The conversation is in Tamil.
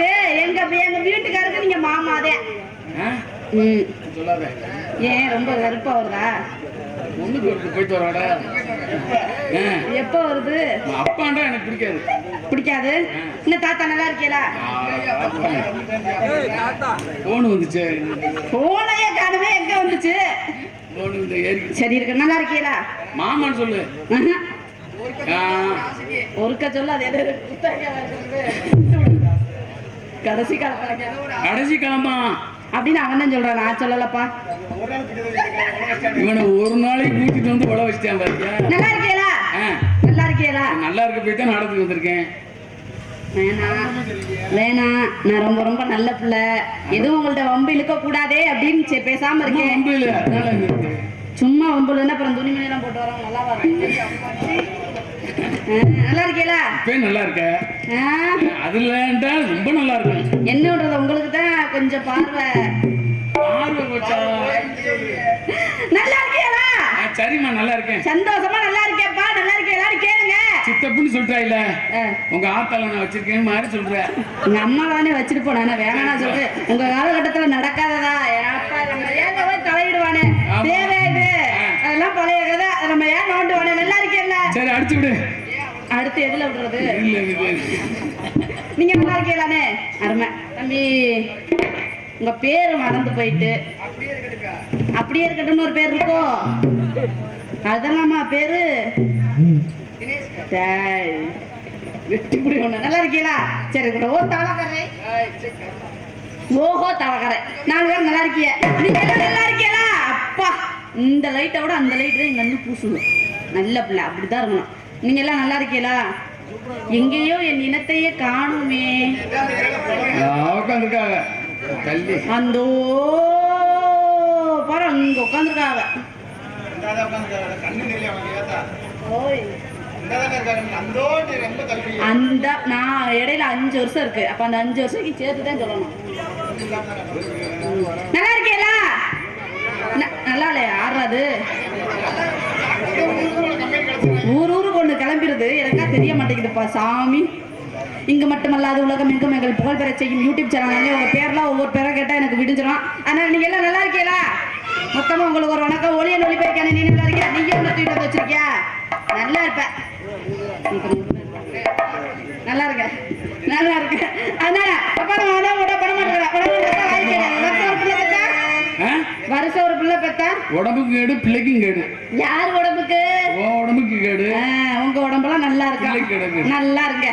இருக்கு எங்க எங்க வீட்டுக்காருக்கு நீங்க மாமாதே. ஆ? ம். சொல்லாத. ஏன் ரொம்ப வெறுப்பா வருதா? போயிட்டு வராடா. எப்போ வருது? அப்பாண்டா எனக்கு பிடிக்காது. பிடிக்காது? இன்னும் தாத்தா நல்லா இருக்கீங்களா போன் வந்துச்சு. போனையே காணுமே எங்க வந்துச்சு? சரி இருக்கு நல்லா இருக்கீங்களா மாமான்னு சொல்லு. ஒருக்க சொல்ல அது. கடைசி காலம் கடைசி கிளம்பா அப்படின்னு அவன் தான் சொல்றான். நான் சொல்லலப்பா. இவனை ஒரு நாளைக்கு கூட்டிட்டு வந்து உழ வச்சிட்டான் பாத்தியா? நல்லா இருக்கீங்களா. நல்லா இருக்கீங்களா நல்லா இருக்க போய் தான் வந்திருக்கேன். வேணாம் வேணாம் நான் ரொம்ப ரொம்ப நல்ல பிள்ளை. எதுவும் உங்கள்ட்ட வம்பு இழுக்க கூடாதே அப்படின்னு பேசாம இருக்கேன். சும்மா வம்புலன்னா அப்புறம் துணிமணி எல்லாம் போட்டு வரோம் நல்லா நல்லா இருக்கீங்களா இப்பயும் நல்லா இருக்க ஆ, அதுலன்டா ரொம்ப நல்லா இருக்கும் என்ன பண்றது உங்களுக்கு தான் கொஞ்சம் பார்வை. நல்லா இருக்கீங்களா சரிம்மா நல்லா இருக்கேன் சந்தோஷமா நல்லா இருக்கேப்பா நல்லா இருக்கீங்களான்னு கேளுங்க. சித்தப்புன்னு சொல்றா இல்ல உங்க ஆத்தால நான் வச்சிருக்கேன் மாதிரி சொல்ற. எங்க அம்மா தானே வச்சுட்டு போனானே வேணாம் சொல்றேன். உங்க காலகட்டத்துல நடக்காததா? சரி அடிச்சு விடு. அடுத்து எதுல விடுறது? நீங்க நல்லா இருக்கீங்களானே? அருமை. தம்பி உங்க பேரு மறந்து போயிட்டு. அப்படியே இருக்கட்டும்னு ஒரு பேர் இருக்கோ? அதெல்லாமா பேரு. வெட்டி புடி ஒண்ணு. நல்லா இருக்கீங்களா? சரி கூட ஓ தவக்கரை ஓஹோ தவக்கரை நாலு பேர் நல்லா இருக்கீங்க. நீங்க நல்லா இருக்கீங்களா? அப்பா. இந்த லைட்டை விட அந்த லைட் தான் அண்ணன் பூசுங்க நல்ல பிள்ளை அப்படிதான் இருக்கணும். நீங்க எல்லாம் நல்லா இருக்கீங்களா? எங்கேயோ என் இனத்தையே காணுமே. உட்காந்துருக்காங்க தள்ளி. அந்தோ பாரு அங்க உட்காந்துருக்காங்க அந்த நான் இடையில அஞ்சு வருஷம் இருக்கு. அப்ப அந்த அஞ்சு வருஷம் சேர்த்து தான் சொல்லணும் நல்லா நல்லா இல்லையா ஊர் ஊருக்கு ஒன்று கிளம்பிடுது. எனக்கா தெரிய மாட்டேங்குதுப்பா சாமி. இங்க மட்டுமல்லாது உலகம் எங்கும் எங்கள் புகழ் பெற செய்யும் யூடியூப் சேனல். உங்க பேர்லாம் ஒவ்வொரு பேரை கேட்டா எனக்கு விடுஞ்சிடும் ஆனா நீங்க எல்லாம் நல்லா இருக்கீங்களா? மொத்தமா உங்களுக்கு ஒரு வணக்கம். ஒளிய நொழி போயிருக்கேன் நீ நல்லா இருக்கியா? நீ என்ன தூக்கிட்டு வந்து வச்சிருக்கியா? நல்லா இருப்ப நல்லா இருக்க. நல்லா இருக்க. அண்ணா அப்பா நான் அதான் விட பண்ண மாட்டேன். வருஷம் ஒரு பிள்ளை பெத்தா? உடம்புக்கு கேடு பிள்ளைக்கும் கேடு. யார் உடம்புக்கு? உடம்புக்கு கேடு. உங்க உடம்பெல்லாம் நல்லா இருக்கா. நல்லா இருங்க